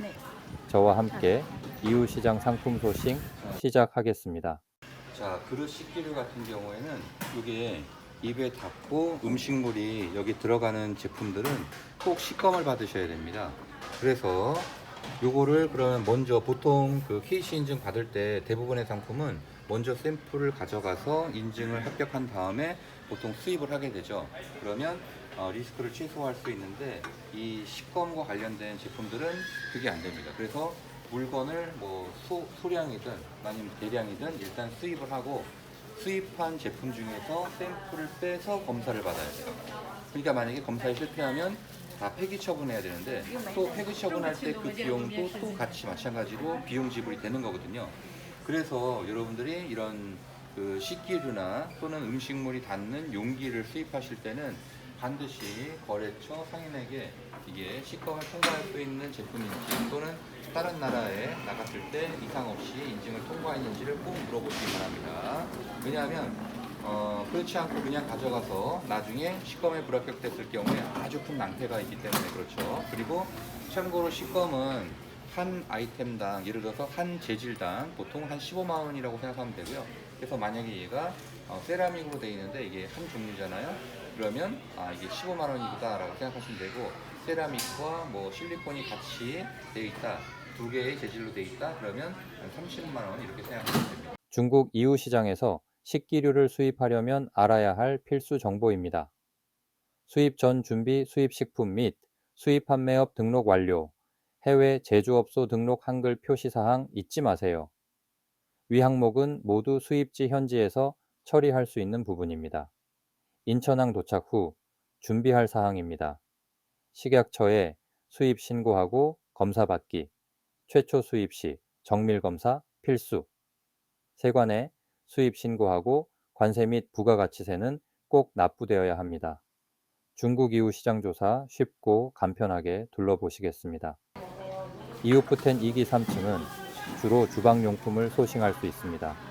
네. 저와 함께 이웃시장 상품 소식 시작하겠습니다. 자, 그릇 식기류 같은 경우에는 이게 입에 닿고 음식물이 여기 들어가는 제품들은 꼭 식검을 받으셔야 됩니다. 그래서 요거를 그러면 먼저 보통 그 KC 인증 받을 때 대부분의 상품은 먼저 샘플을 가져가서 인증을 합격한 다음에 보통 수입을 하게 되죠. 그러면 어, 리스크를 최소화할 수 있는데 이 식검과 관련된 제품들은 그게 안 됩니다. 그래서 물건을 뭐 소, 소량이든 아니면 대량이든 일단 수입을 하고 수입한 제품 중에서 샘플을 빼서 검사를 받아야 돼요. 그러니까 만약에 검사에 실패하면 다 폐기 처분해야 되는데 또 폐기 처분할 때 그 비용도 또 같이 마찬가지로 비용 지불이 되는 거거든요. 그래서 여러분들이 이런 그 식기류나 또는 음식물이 닿는 용기를 수입하실 때는 반드시 거래처 상인에게 이게 식검을 통과할 수 있는 제품인지 또는 다른 나라에 나갔을 때 이상 없이 인증을 통과했는지를 꼭 물어보시기 바랍니다. 왜냐하면 어, 그렇지 않고 그냥 가져가서 나중에 식검에 불합격됐을 경우에 아주 큰 낭패가 있기 때문에 그렇죠. 그리고 참고로 식검은 한 아이템당 예를 들어서 한 재질당 보통 한 15만 원이라고 생각하면 되고요. 그래서 만약에 얘가 어, 세라믹으로 되어 있는데 이게 한 종류잖아요. 그러면 아 이게 15만 원이다라고 생각하시면 되고 세라믹과 뭐 실리콘이 같이 되어 있다. 두 개의 재질로 되어 있다. 그러면 한 30만 원 이렇게 생각하시면 됩니다. 중국 이웃시장에서 식기류를 수입하려면 알아야 할 필수 정보입니다. 수입 전 준비 수입 식품 및 수입 판매업 등록 완료, 해외 제조업소 등록 한글 표시 사항 잊지 마세요. 위 항목은 모두 수입지 현지에서 처리할 수 있는 부분입니다. 인천항 도착 후 준비할 사항입니다. 식약처에 수입 신고하고 검사 받기, 최초 수입 시 정밀 검사 필수. 세관에 수입 신고하고 관세 및 부가가치세는 꼭 납부되어야 합니다. 중국 이후 시장 조사 쉽고 간편하게 둘러보시겠습니다. 이웃푸텐 2기 3층은 주로 주방용품을 소싱할 수 있습니다.